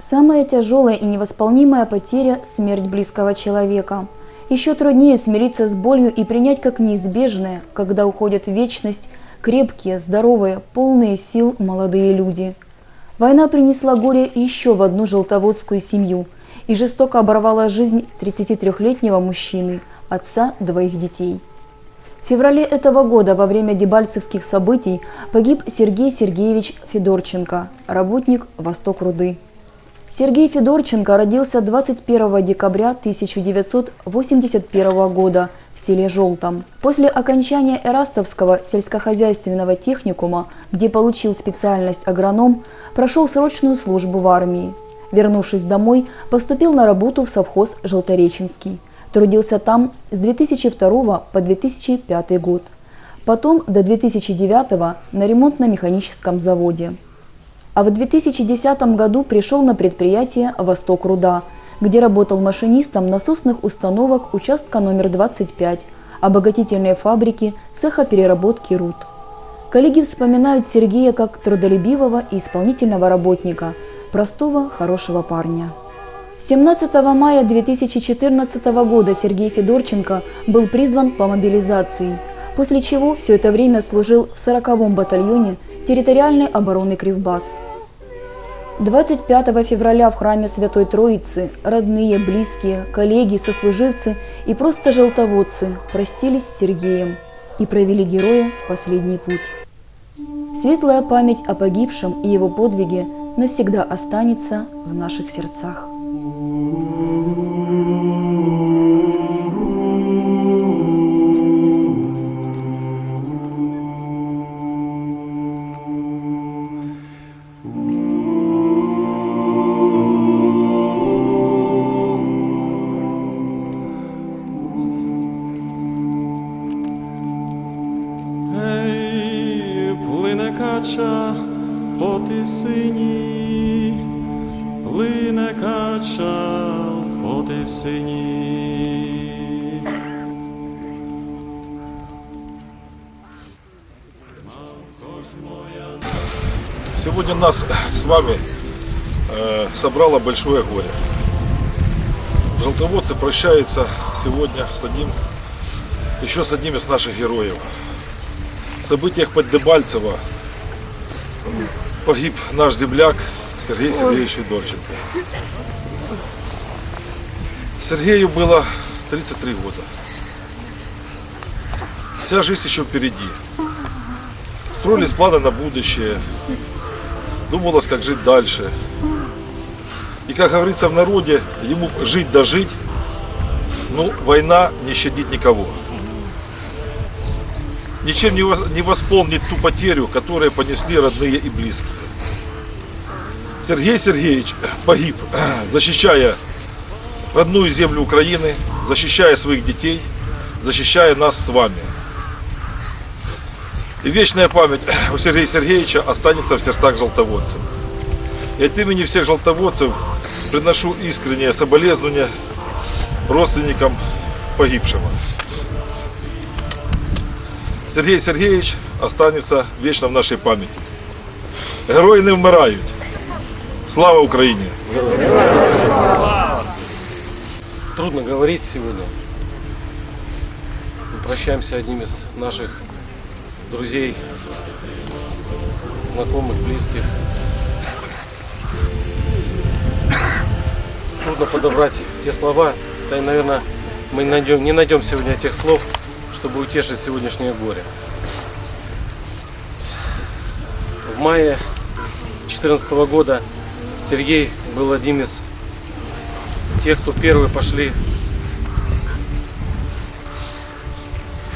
Самая тяжелая и невосполнимая потеря – смерть близкого человека. Еще труднее смириться с болью и принять как неизбежное, когда уходят в вечность крепкие, здоровые, полные сил молодые люди. Война принесла горе еще в одну желтоводскую семью и жестоко оборвала жизнь 33-летнего мужчины, отца двоих детей. В феврале этого года во время дебальцевских событий погиб Сергей Сергеевич Федорченко, работник «Восток Руды». Сергей Федорченко родился 21 декабря 1981 года в селе Желтом. После окончания Эрастовского сельскохозяйственного техникума, где получил специальность агроном, прошел срочную службу в армии. Вернувшись домой, поступил на работу в совхоз «Желтореченский». Трудился там с 2002 по 2005 год. Потом до 2009 на ремонтно-механическом заводе. А в 2010 году пришел на предприятие «Восток Руда», где работал машинистом насосных установок участка номер 25, обогатительной фабрики цеха переработки руд. Коллеги вспоминают Сергея как трудолюбивого и исполнительного работника, простого, хорошего парня. 17 мая 2014 года Сергей Федорченко был призван по мобилизации, после чего все это время служил в 40-м батальоне территориальной обороны Кривбас. 25 февраля в храме Святой Троицы родные, близкие, коллеги, сослуживцы и просто желтоводцы простились с Сергеем и провели героя в последний путь. Светлая память о погибшем и его подвиге навсегда останется в наших сердцах. Кача по тисині, плине кача по тисині. Сегодня нас с вами э, собрало большое горе. Желтоводцы прощаются сегодня с одним, еще с одним из наших героев. В событиях под Дебальцево погиб наш земляк Сергей Сергеевич Федорченко. Сергею было 33 года. Вся жизнь еще впереди. Строились планы на будущее, думалось, как жить дальше. И, как говорится в народе, ему жить да жить, ну, война не щадит никого. Ничем не вос- не восполнит ту потерю, которую понесли родные и близкие. Сергей Сергеевич погиб, защищая родную землю Украины, защищая своих детей, защищая нас с вами. И вечная память у Сергея Сергеевича останется в сердцах желтоводцев. И от имени всех желтоводцев приношу искреннее соболезнования родственникам погибшего. Сергей Сергеевич останется вечно в нашей памяти. Герої не вмирають. Слава Україні! Трудно говорить сегодня. Мы прощаемся одним из наших друзей, знакомых, близких. Трудно подобрать те слова. Да и, наверное, мы не найдем, не найдем сегодня тех слов, чтобы утешить сегодняшнее горе. В мае 2014 года Сергей был одним из тех, кто первые пошли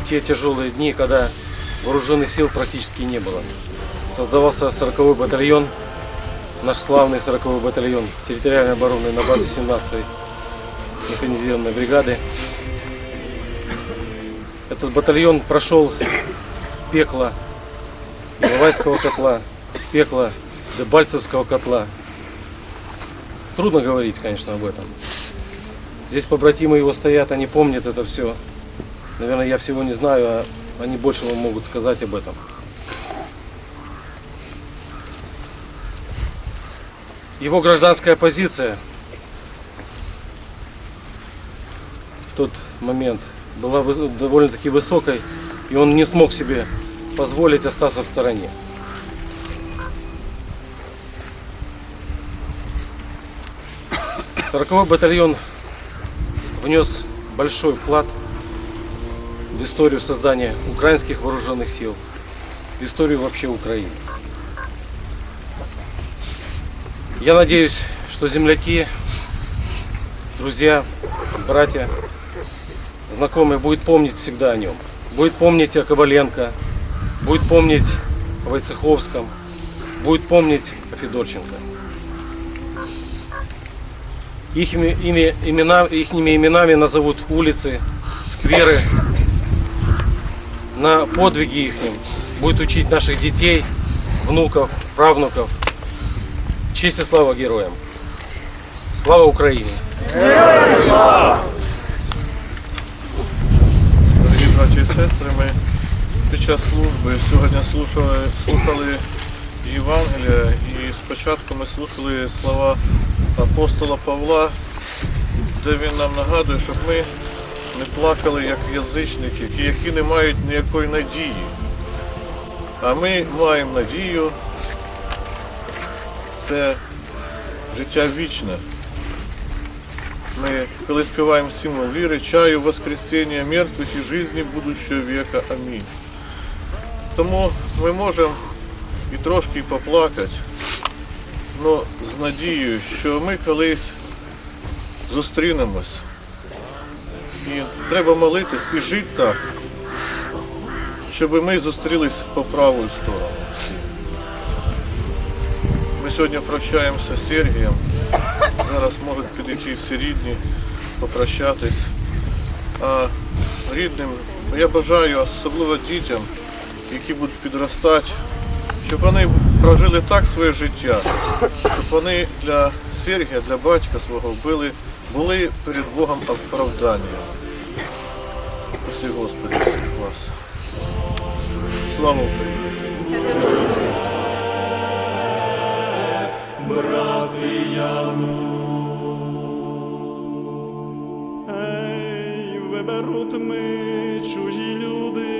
в те тяжелые дни, когда вооруженных сил практически не было. Создавался 40-й батальон, наш славный 40-й батальон территориальной обороны на базе 17-й механизированной бригады. Этот батальон прошел пекло Иловайского котла, пекло Дебальцевского котла, Трудно говорить, конечно, об этом. Здесь побратимы его стоят, они помнят это все. Наверное, я всего не знаю, а они больше вам могут сказать об этом. Его гражданская позиция в тот момент была довольно-таки высокой, и он не смог себе позволить остаться в стороне. Сороковой батальон внес большой вклад в историю создания украинских вооруженных сил, в историю вообще Украины. Я надеюсь, что земляки, друзья, братья, знакомые будут помнить всегда о нем. Будет помнить о Коваленко, будет помнить о Войцеховском, будет помнить о Федорченко. Их ими, имена, ихними именами назовут улицы, скверы. На подвиги их будет учить наших детей, внуков, правнуков. Честь и слава героям. Слава Україні! Дорогі Браті і сестри, ми під час служби сьогодні слухали, слухали Євангелія і спочатку ми слухали слова апостола Павла, де він нам нагадує, щоб ми не плакали як язичники, які не мають ніякої надії. А ми маємо надію, це життя вічне. Мы, коли співаємо символ віри, чаю воскресения мертвих і жизни будущего века. Амінь. Тому ми можемо і трошки поплакати, але з надією, що ми колись зустрінемось. І треба молитись і жити так, щоб ми зустрілись по праву сторону. Ми сьогодні прощаємося з Сергієм. Зараз можуть підійти всі рідні, попрощатись. А рідним я бажаю, особливо дітям, які будуть підростати, щоб вони прожили так своє життя, щоб вони для Сергія, для батька свого були, були перед Богом оправданням. Після Господи всіх вас. Слава Україні! Ей, виберуть ми чужі люди,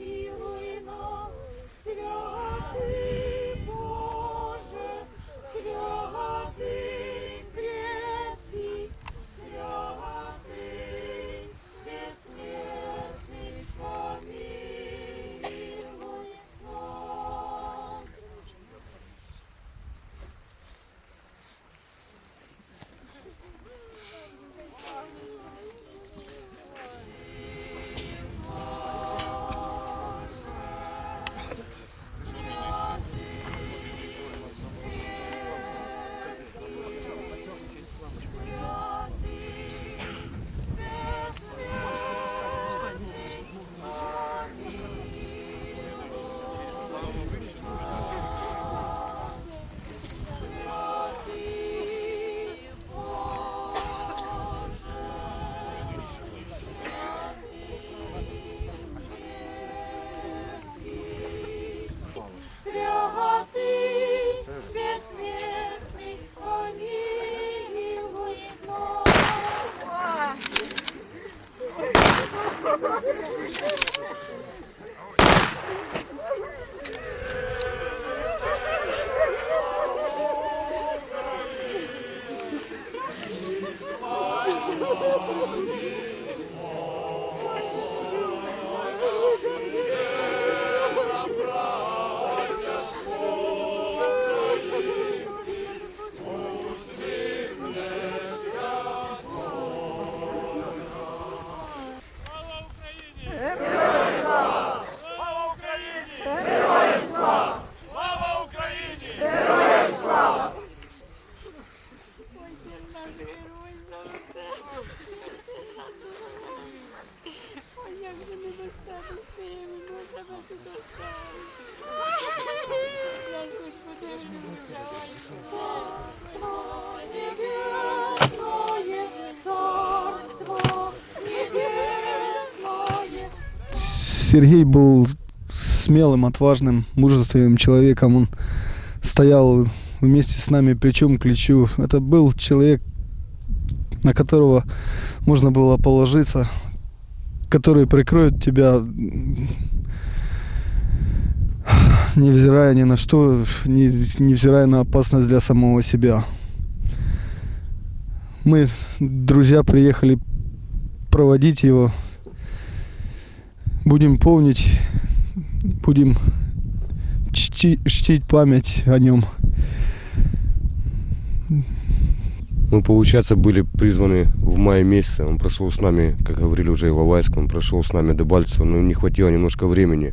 You. Сергей был смелым, отважным, мужественным человеком. Он стоял вместе с нами плечом к плечу. Это был человек, на которого можно было положиться, который прикроет тебя, невзирая ни на что, не- невзирая на опасность для самого себя. Мы, друзья, приехали проводить его будем помнить, будем чти- чтить память о нем. Мы, получается, были призваны в мае месяце. Он прошел с нами, как говорили уже Иловайск, он прошел с нами до Бальцева, но не хватило немножко времени.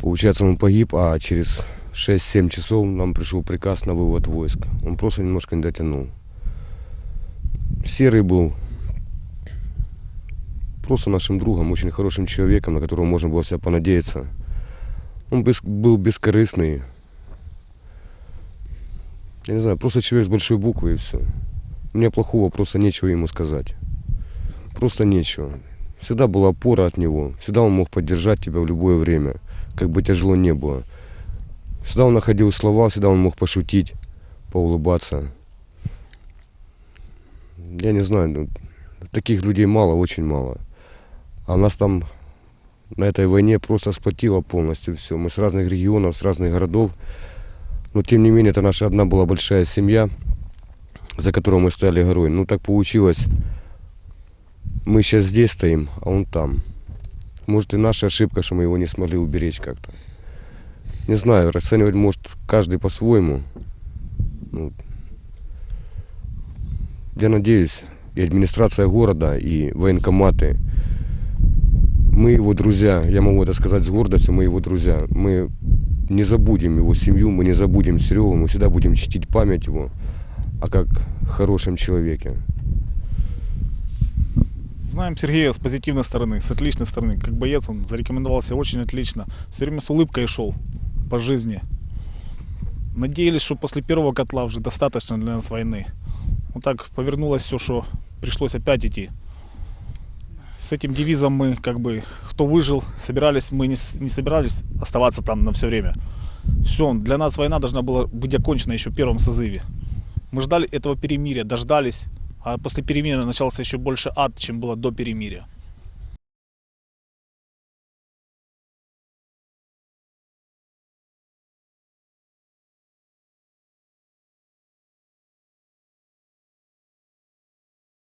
Получается, он погиб, а через 6-7 часов нам пришел приказ на вывод войск. Он просто немножко не дотянул. Серый был просто нашим другом, очень хорошим человеком, на которого можно было себя понадеяться. Он был бескорыстный, я не знаю, просто человек с большой буквы и все. Мне плохого просто нечего ему сказать. Просто нечего. Всегда была опора от него. Всегда он мог поддержать тебя в любое время, как бы тяжело не было. Всегда он находил слова, всегда он мог пошутить, поулыбаться. Я не знаю, ну, таких людей мало, очень мало. А нас там на этой войне просто сплотило полностью все. Мы с разных регионов, с разных городов. Но тем не менее, это наша одна была большая семья, за которую мы стояли горой. Ну так получилось. Мы сейчас здесь стоим, а он там. Может и наша ошибка, что мы его не смогли уберечь как-то. Не знаю, расценивать может каждый по-своему. Ну, я надеюсь, и администрация города, и военкоматы, мы его друзья, я могу это сказать с гордостью, мы его друзья. Мы не забудем его семью, мы не забудем Серегу, мы всегда будем чтить память его, а как хорошем человеке. Знаем Сергея с позитивной стороны, с отличной стороны. Как боец он зарекомендовался очень отлично. Все время с улыбкой шел по жизни. Надеялись, что после первого котла уже достаточно для нас войны. Вот так повернулось все, что пришлось опять идти. С этим девизом мы как бы, кто выжил, собирались, мы не, не собирались оставаться там на все время. Все, для нас война должна была быть окончена еще в первом созыве. Мы ждали этого перемирия, дождались, а после перемирия начался еще больше ад, чем было до перемирия.